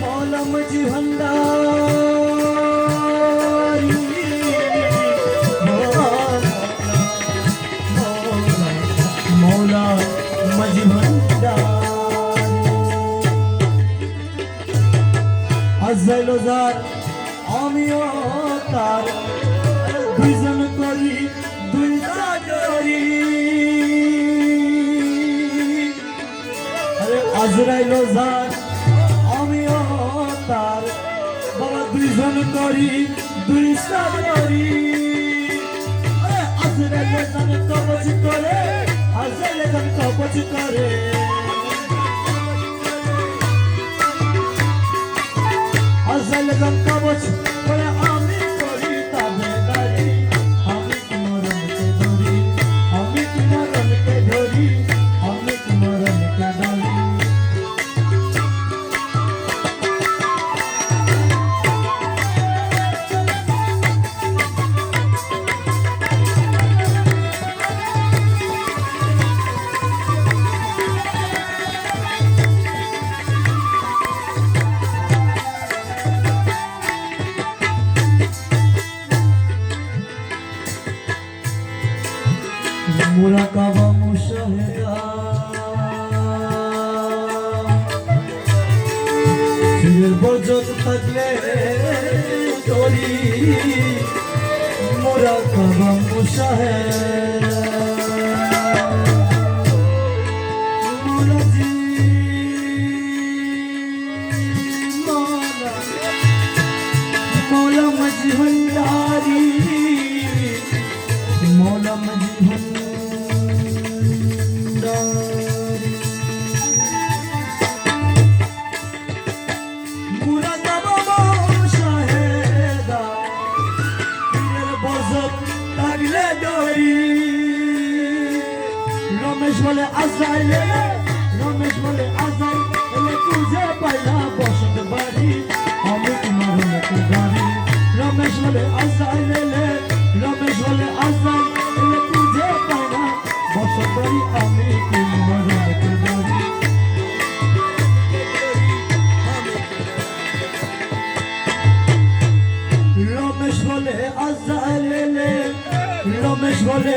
મોલમ જીવનદાર আজাইল যার, আমিও তার। দুইজন করি, দুই চাকরি। আরে আজরাইল যার, আমিও তার। বাবা, দুইজন করি, দুই চাকরি। আরে আজরাইল যান কবচ করে আজরাইল যান কবচ করে। আজল গম মুরাকাবা মুশাহেদা ফিরের বজত থাকলে তোরি মুরাকাবা মুশাহেদা রমেশ বলে আজাইলে রমেশ বলে আজাই এলে খুঁজে পাইলা বসত বাড়ি। আমি তোমার লোকে গাড়ি রমেশ বলে আজাইলে রমেশ বলে আজাই এলে খুঁজে পাইলা বসত বাড়ি। আমি তোমার লোকে গাড়ি রমেশ বলে আজাইলে রমেশ বলে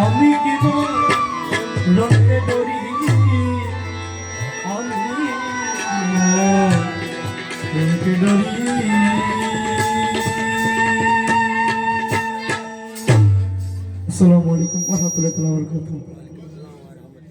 আমি কেবল লড়তে দৌড়ি আমি দৌড়ি আসসালামু আলাইকুম। ওয়া রাহমাতুল্লাহি ওয়া বারাকাতুহু।